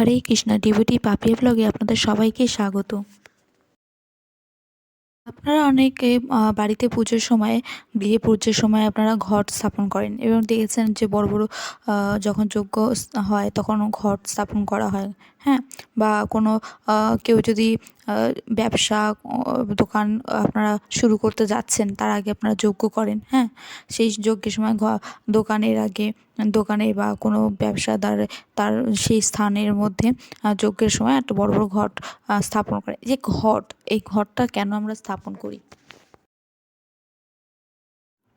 হরে কৃষ্ণা ডিভিটি পাপিয়া ব্লগে আপনাদের সবাইকে স্বাগত। আপনারা অনেকে বাড়িতে পুজোর সময়, গৃহে পুজোর সময় আপনারা ঘট স্থাপন করেন এবং দেখেছেন যে বড় বড় যখন যোগ্য হয় তখন ঘট স্থাপন করা হয়। হ্যাঁ বা কোনো কেউ যদি ব্যবসা দোকান আপনারা শুরু করতে যাচ্ছেন, তার আগে আপনারা যজ্ঞ করেন হ্যাঁ? সেই যজ্ঞের সময় দোকানের আগে, দোকানে বা কোনো ব্যবসাদার তার সেই স্থানের মধ্যে যজ্ঞের সময় একটা বড় বড় ঘট স্থাপন করে। যে ঘট, এই ঘটটা কেন আমরা স্থাপন করি?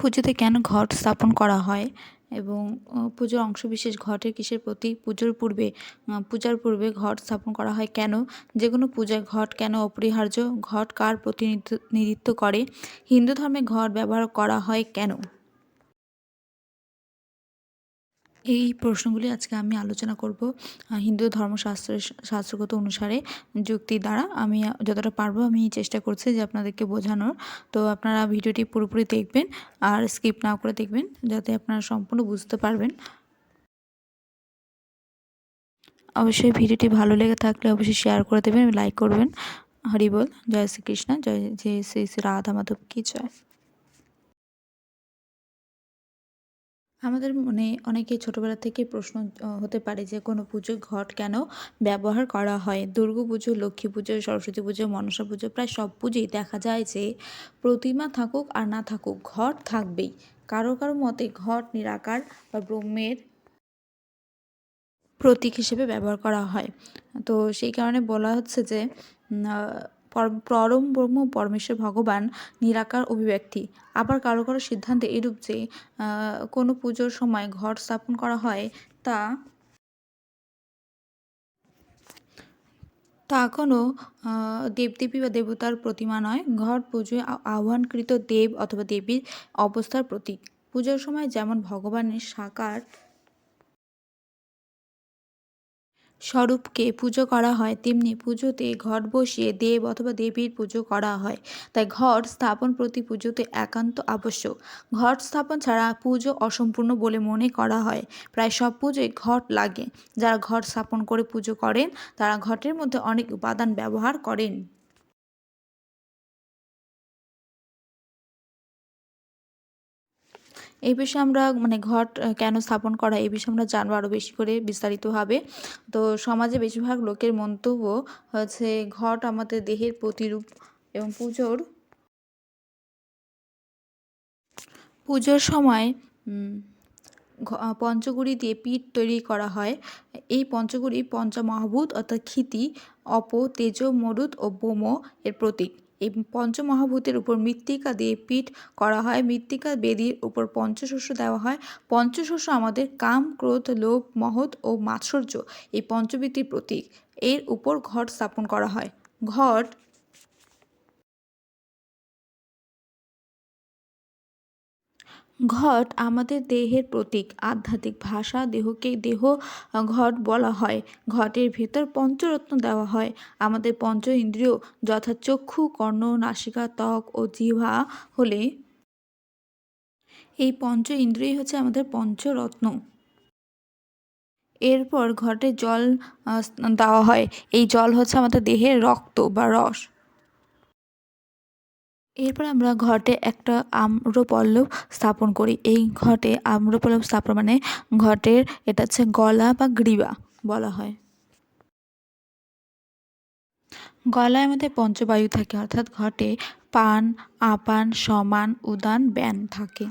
পুজোতে কেন ঘট স্থাপন করা হয়? এবং পুজোর অংশবিশেষ ঘটে কিসের প্রতি? পুজোর পূর্বে পূজার পূর্বে ঘট স্থাপন করা হয় কেন? যে কোনো পূজায় ঘট কেন অপরিহার্য? ঘট কার প্রতিনিধিত্ব করে? হিন্দু ধর্মে ঘট ব্যবহার করা হয় কেন? এই প্রশ্নগুলি আজকে আমি আলোচনা করব হিন্দু ধর্মশাস্ত্রের শাস্ত্রগত অনুসারে যুক্তি দ্বারা। আমি যতটা পারব আমি চেষ্টা করছি যে আপনাদেরকে বোঝানোর। তো আপনারা ভিডিওটি পুরোপুরি দেখবেন আর স্কিপ না করে দেখবেন যাতে আপনারা সম্পূর্ণ বুঝতে পারবেন। অবশ্যই ভিডিওটি ভালো লেগে থাকলে অবশ্যই শেয়ার করে দেবেন, লাইক করবেন। হরি বল, জয় শ্রীকৃষ্ণ, জয় জয় শ্রী শ্রী রাধা মাধব কি জয়। আমাদের মনে অনেকে ছোটোবেলা থেকে প্রশ্ন হতে পারে যে কোনো পুজো ঘট কেন ব্যবহার করা হয়? দুর্গা পুজো, লক্ষ্মী পুজো, সরস্বতী পুজো, মনসা পুজো, প্রায় সব পুজোই দেখা যায় যে প্রতিমা থাকুক আর না থাকুক, ঘট থাকবেই। কারও কারও মতে ঘট নিরাকার বা ব্রহ্মের প্রতীক হিসেবে ব্যবহার করা হয়। তো সেই কারণে বলা হচ্ছে যে পরম ব্রহ্ম পরমেশ্বর ভগবান নিরাকার অভিব্যক্তি। আবার কারও কারও সিদ্ধান্তে এরূপ যে কোনো পুজোর সময় ঘট স্থাপন করা হয় তা তা কোনো দেবদেবী বা দেবতার প্রতিমা নয়। ঘট পুজোয় আহ্বানকৃত দেব অথবা দেবীর অবস্থার প্রতীক। পুজোর সময় যেমন ভগবানের সাকার স্বরূপকে পুজো করা হয়, তেমনি পুজোতে ঘট বসিয়ে দেব অথবা দেবীর পুজো করা হয়। তাই ঘট স্থাপন প্রতি পুজোতে একান্ত আবশ্যক। ঘট স্থাপন ছাড়া পুজো অসম্পূর্ণ বলে মনে করা হয়। প্রায় সব পুজোয় ঘট লাগে। যারা ঘট স্থাপন করে পুজো করেন, তারা ঘটের মধ্যে অনেক উপাদান ব্যবহার করেন। এই বিষয়ে আমরা মানে ঘট কেন স্থাপন করা, এই বিষয়ে আমরা জানব আরও বেশি করে বিস্তারিতভাবে। তো সমাজে বেশিরভাগ লোকের মন্তব্য হচ্ছে ঘট আমাদের দেহের প্রতিরূপ এবং পুজোর পুজোর সময় পঞ্চগুড়ি দিয়ে পিঠ তৈরি করা হয়। এই পঞ্চগুড়ি পঞ্চমহাভূত অর্থাৎ ক্ষিতি, অপ, তেজ মরুদ ও বোম এর প্রতীক। এই পঞ্চমহাভূতের উপর মৃত্তিকা দিয়ে পিঠ করা হয়। মৃত্তিকা বেদির উপর পঞ্চশস্য দেওয়া হয়। পঞ্চশস্য আমাদের কাম, ক্রোধ, লোভ, মহৎ ও মাৎসর্য, এই পঞ্চবৃত্তির প্রতীক। এর উপর ঘট স্থাপন করা হয়। ঘট ঘট আমাদের দেহের প্রতীক। আধ্যাত্মিক ভাষা দেহকে দেহ ঘট বলা হয়। ঘটের ভেতর পঞ্চরত্ন দেওয়া হয়। আমাদের পঞ্চ ইন্দ্রিয় যথা চক্ষু, কর্ণ, নাসিকা, ত্বক ও জিহ্বা হলে এই পঞ্চ ইন্দ্রিয় হচ্ছে আমাদের পঞ্চরত্ন। এরপর ঘটে জল দেওয়া হয়। এই জল হচ্ছে আমাদের দেহের রক্ত বা রস। এরপর আমরা ঘটে একটা আম্রপল্লব স্থাপন করি। এই ঘটে আম্রপল্লব স্থাপন মানে ঘটের এটা হচ্ছে গলা বা গ্রীবা বলা হয়। গলায় আমাদের পঞ্চবায়ু থাকে, অর্থাৎ ঘটে পান, আপান, সমান, উদান, ব্যান থাকে।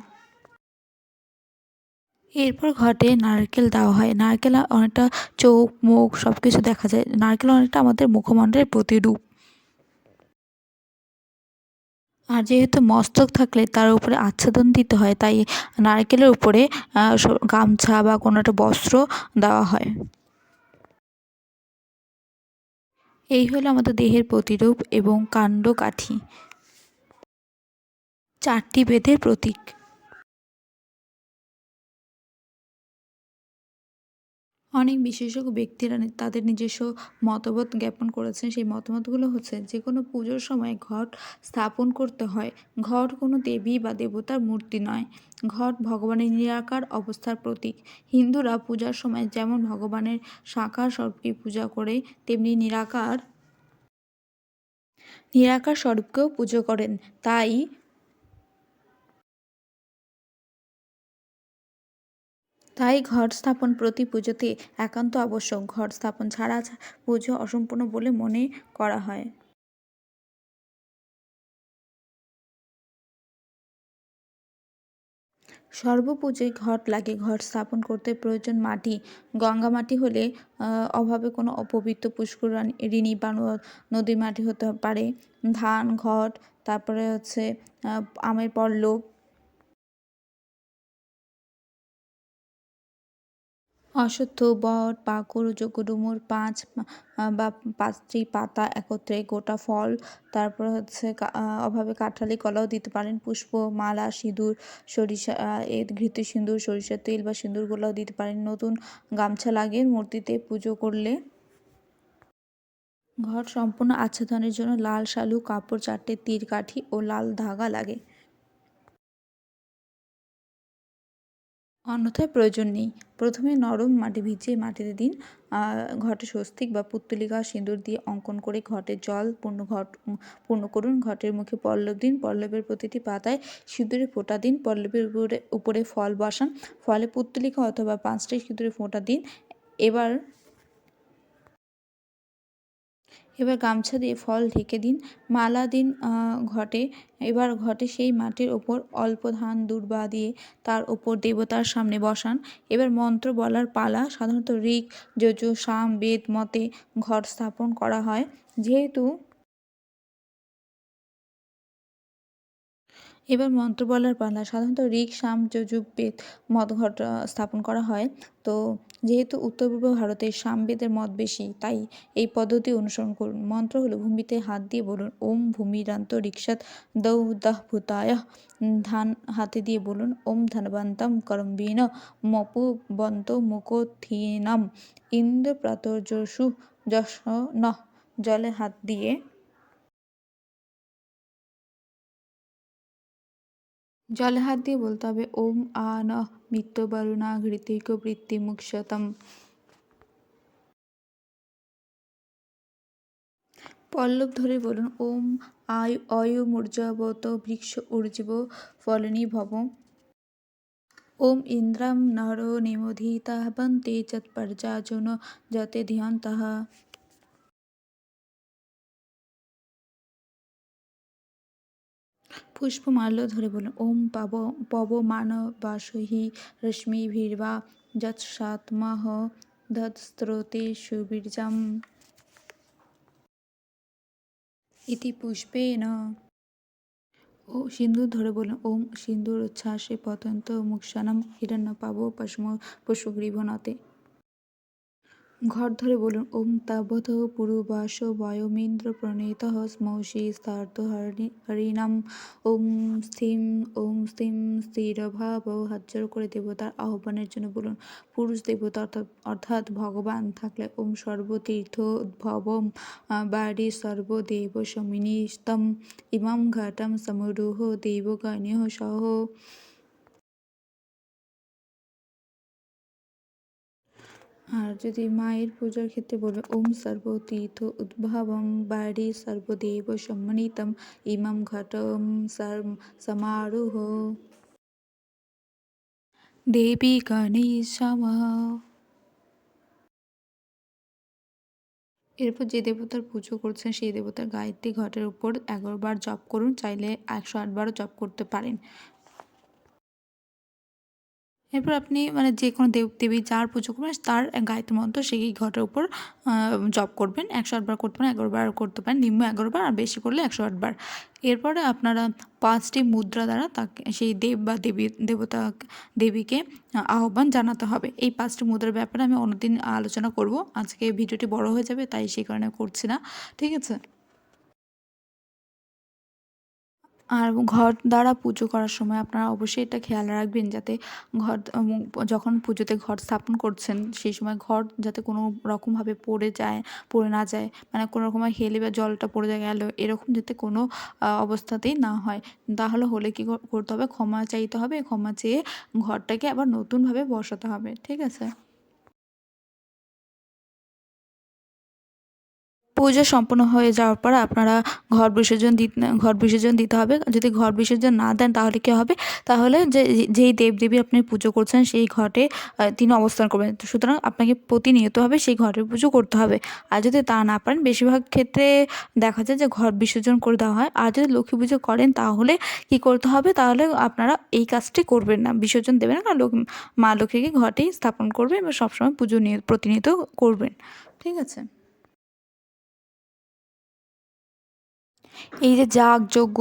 এরপর ঘটে নারকেল দেওয়া হয়। নারকেল অনেকটা চোখ, মুখ সব কিছু দেখা যায়। নারকেল অনেকটা আমাদের মুখমণ্ডলের প্রতিরূপ। আর যেহেতু মস্তক থাকলে তার উপরে আচ্ছাদন দিতে হয়, তাই নারকেলের উপরে গামছা বা কোনো একটা বস্ত্র দেওয়া হয়। এই হলো আমাদের দেহের প্রতিরূপ এবং কাণ্ড কাঠি চারটি বেদের প্রতীক। অনেক বিশেষজ্ঞ ব্যক্তিরা তাদের নিজস্ব মতবাদ জ্ঞাপন করেছেন। সেই মতামতগুলো হচ্ছে যে কোনো পুজোর সময় ঘট স্থাপন করতে হয়। ঘট কোনো দেবী বা দেবতার মূর্তি নয়। ঘট ভগবানের নিরাকার অবস্থার প্রতীক। হিন্দুরা পূজার সময় যেমন ভগবানের সাকার স্বরূপকে পূজা করে, তেমনি নিরাকার নিরাকার স্বরূপকেও পুজো করেন। তাই তাই ঘট স্থাপন প্রতি পুজোতে একান্ত আবশ্যক। ঘর স্থাপন ছাড়া পুজো অসম্পূর্ণ বলে মনে করা হয়। সর্বপুজোয় ঘট লাগে। ঘট স্থাপন করতে প্রয়োজন মাটি। গঙ্গা মাটি হলে অভাবে কোনো অপবিত্র পুষ্কর ঋণী বা নদীর মাটি হতে পারে। ধান, ঘট, তারপরে হচ্ছে আমের পল্লব অশ্বত্থ বট, পাকুড় যোগডুমুর পাঁচ বা পাঁচটি পাতা একত্রে গোটা ফল। তারপর হচ্ছে অভাবে কাঁঠালি কলাও দিতে পারেন। পুষ্প, মালা, সিঁদুর, সরিষা এ ঘৃত সিঁদুর, সরিষার তেল বা সিঁদুরগুলোও দিতে পারেন। নতুন গামছা লাগে মূর্তিতে পুজো করলে ঘর সম্পূর্ণ আচ্ছাদনের জন্য লাল শালু, কাপড়, চারটে তীর কাঠি ও লাল ধাগা লাগে। অন্যথায় প্রয়োজন নেই। প্রথমে নরম মাটি ভিজিয়ে মাটিতে দিন। ঘটে স্বস্তিক বা পুত্তলিকা সিঁদুর দিয়ে অঙ্কন করে ঘটে জল পূর্ণ ঘট, পূর্ণ করুন। ঘটের মুখে পল্লব দিন। পল্লবের প্রতিটি পাতায় সিঁদুরে ফোঁটা দিন। পল্লবের উপরে উপরে ফল বসান। ফলে পুত্তলিকা অথবা পাঁচটি সিঁদুরে ফোঁটা দিন। এবার এবার গামছা দিয়ে ফল ঢেকে দিন। মালা দিন ঘটে। এবার ঘটে সেই মাটির ওপর অল্প ধান, দুর্বা দিয়ে তার ওপর দেবতার সামনে বসান। এবার মন্ত্র বলার পালা সাধারণত ঋক, যজু, সাম, বেদ, মতে ঘর স্থাপন করা হয়। যেহেতু এবার মন্ত্র বলার পালা সাধারণত ঋক সাম যজুর বেদ মত ঘট স্থাপন করা হয়। তো যেহেতু উত্তর পূর্ব ভারতে সামবেদের মত বেশি, তাই এই পদ্ধতি অনুসরণ করুন। মন্ত্র হলো ভূমিতে হাত দিয়ে বলুন, ওম ভূমিরান্ত রিক্সাত দৌ দাহ ভূতায় ধান হাতে দিয়ে বলুন, ওম ধনবন্তম করম্বিন মপু বন্ত মুকোথিনাম ইন্দ্র প্রাতর্যসু যশ ন জলে হাত দিয়ে জলে হাত দিয়ে বলতে হবে, ওম আ ন মিত্র বরুণা ঘৃতিক বৃত্তি মুক্ষতম পল্লব ধরে বলুন, ওম আয় অয়ুমূর্জবত বৃক্ষ উর্জীব ফলনী ভব। ওম ইন্দ্রাম নর নিমোধিতা বন্তে যৎপর্যাজন যতে ধ্যান পুষ্পমাল্য ধরে বলুন ওম পাব বাসহি রশ্মিভির্বা যৎসাত্মহ দৎস্রোতে সুবীর্যাম। ইতি পুষ্পেন। ও সিন্দুর ধরে বলুন ওম সিন্দুর উচ্ছ্বাসে পতন্ত মুক্ষানম হিরণ্য পাব পশ্ম পশুগ্রীভনতে ঘর ধরে বলুন, ওম তাবত পুরুবাস বয়মেন্দ্র প্রণীত স্মৌষি স্থার্ত হরিণাম ওম স্থিম ওম স্থিম স্থিরভাব হাজ্জর করে দেবতার আহ্বানের জন্য বলুন, পুরুষ দেবতা অর্থাৎ অর্থাৎ ভগবান থাকলে ওম সর্বতীর্থ উদ্ভবম বাড়ি সর্বদেব সমিনিস্তম ইমাম ঘাটম সমরোহ দেবগণ্য সহ। আর যদি মায়ের পূজার ক্ষেত্রে বলবে ওম সর্বতীর্থ উদ্ভাবম বাড়ি সর্বদেব সম্মানিতম ইমাম ঘটম সমারোহ। দেবী গণেশম এরপর যে দেবতার পুজো করছেন, সেই দেবতার গায়ত্রী ঘটের উপর এগারো বার জপ করুন, চাইলে একশো আটবারও জপ করতে পারেন। এরপর আপনি মানে যে কোনো দেব, দেবী যার পুজো করবেন, তার গায়ত্রী মন্ত্র সেই ঘটের উপর জপ করবেন। একশো আটবার করতে পারেন এগারো বার করতে পারেন, নিম্ন এগারো বার আর বেশি করলে একশো আটবার। এরপরে আপনারা পাঁচটি মুদ্রা দ্বারা তাকে, সেই দেব বা দেবী, দেবতা, দেবীকে আহ্বান জানাতে হবে। এই পাঁচটি মুদ্রার ব্যাপারে আমি অন্যদিন আলোচনা করব। আজকে ভিডিওটি বড় হয়ে যাবে, তাই সেই কারণে করছি না। ঠিক আছে? আর ঘর দ্বারা পুজো করার সময় আপনারা অবশ্যই এটা খেয়াল রাখবেন যাতে ঘর যখন পুজোতে ঘর স্থাপন করছেন, সেই সময় ঘর যাতে কোনো রকমভাবে পড়ে যায়, পড়ে না যায় মানে কোনো রকমভাবে হেলে বা জলটা পড়ে গেলো, এরকম যাতে কোনো অবস্থাতেই না হয়। তাহলে হলে কী করতে হবে? ক্ষমা চাইতে হবে, ক্ষমা চেয়ে ঘরটাকে আবার নতুনভাবে বসাতে হবে, ঠিক আছে? পুজো সম্পন্ন হয়ে যাওয়ার পর আপনারা ঘর বিসর্জন দিতে ঘর বিসর্জন দিতে হবে। যদি ঘর বিসর্জন না দেন তাহলে কী হবে? তাহলে যে, যেই দেবদেবী আপনি পুজো করছেন সেই ঘটে তিনি অবস্থান করবেন। সুতরাং আপনাকে প্রতিনিয়তভাবে সেই ঘরের পুজো করতে হবে। আর যদি তা না পারেন, বেশিরভাগ ক্ষেত্রে দেখা যায় যে ঘর বিসর্জন করে দেওয়া হয়। আর যদি লক্ষ্মী পুজো করেন তাহলে কী করতে হবে? তাহলে আপনারা এই কাজটি করবেন না। বিসর্জন দেবেন না। কারণ মা লক্ষ্মীকে ঘটেই স্থাপন করবেন এবং সবসময় পুজো নিয়ে, প্রতিনিয়ত করবেন। ঠিক আছে? এই যে যাগযজ্ঞ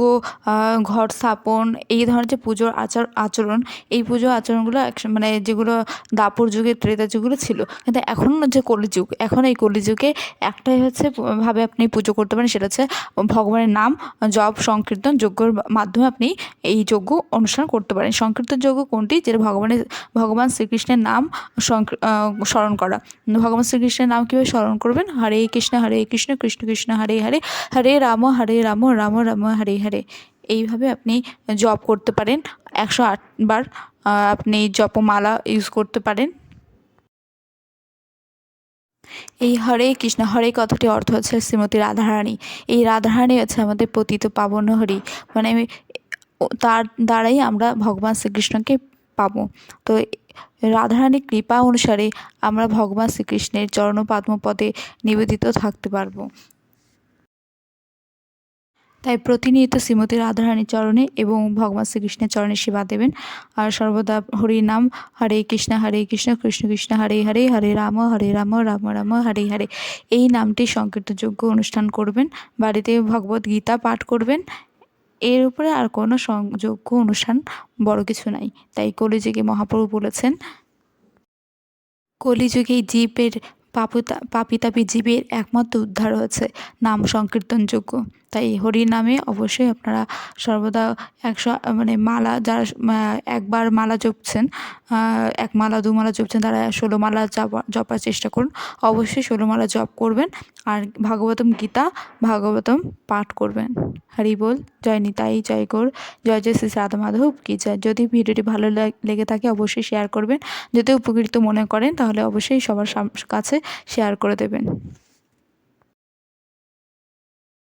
ঘর স্থাপন, এই ধরনের যে পুজোর আচার, আচরণ, এই পুজো আচরণগুলো এক মানে যেগুলো দাপর যুগে ত্রেতা যুগগুলো ছিল। কিন্তু এখন যে কলিযুগ, এখন এই কলিযুগে একটাই হচ্ছে ভাবে আপনি পুজো করতে পারেন, সেটা হচ্ছে ভগবানের নাম জপ, সংকীর্তন, যজ্ঞর মাধ্যমে আপনি এই যজ্ঞ অনুষ্ঠান করতে পারেন। সংকীর্তন যজ্ঞ কোনটি? যেটা ভগবানের ভগবান শ্রীকৃষ্ণের নাম স্মরণ করা। ভগবান শ্রীকৃষ্ণের নাম কীভাবে স্মরণ করবেন? হরে কৃষ্ণ হরে কৃষ্ণ কৃষ্ণ কৃষ্ণ, হরে হরে হরে রাম হরে রাম রাম রাম রাম, হরে হরে। এইভাবে আপনি জপ করতে পারেন। একশো আটবার আপনি জপমালা ইউজ করতে পারেন। এই হরে কৃষ্ণ, হরে কথাটি অর্থ হচ্ছে শ্রীমতী রাধারানী। এই রাধারানী হচ্ছে আমাদের পতিত পাবন হরি। মানে তার দ্বারাই আমরা ভগবান শ্রীকৃষ্ণকে পাবো। তো রাধারানীর কৃপা অনুসারে আমরা ভগবান শ্রীকৃষ্ণের চরণ পদ্মপদে নিবেদিত থাকতে পারব। তাই প্রতিনিয়ত শ্রীমতী রাধারানীর চরণে এবং ভগবান শ্রীকৃষ্ণের চরণে সেবা দেবেন। আর সর্বদা হরি নাম, হরে কৃষ্ণ হরে কৃষ্ণ কৃষ্ণ কৃষ্ণ, হরে হরে হরে রাম হরে রাম রাম রাম, হরে হরে। এই নামটি সংকীর্তযোগ্য অনুষ্ঠান করবেন, বাড়িতে ভগবত গীতা পাঠ করবেন। এর উপরে আর কোনো সংযোগ্য অনুষ্ঠান বড় কিছু নাই। তাই কলিযুগে মহাপ্রভু বলেছেন, কলিযুগে জীবের পাপিতা পাপিতাপি জীবের একমাত্র উদ্ধার হয়েছে। নাম সংকীর্তনযোগ্য। তাই হরি নামে অবশ্যই আপনারা সর্বদা একশো মানে মালা যারা একবার মালা জপছেন এক মালা, দু মালা জপছেন, তারা ষোলো মালা জপার চেষ্টা করুন। অবশ্যই ষোলো মালা জপ করবেন আর ভাগবতম গীতা, ভাগবতম পাঠ করবেন। হরি বল, জয় নিতাই, জয় গৌর, জয় জয় শ্রী রাধা মাধব কি জয়। যদি ভিডিওটি ভালো লেগে থাকে অবশ্যই শেয়ার করবেন। যদি উপকৃত মনে করেন তাহলে অবশ্যই সবার কাছে শেয়ার করে দেবেন।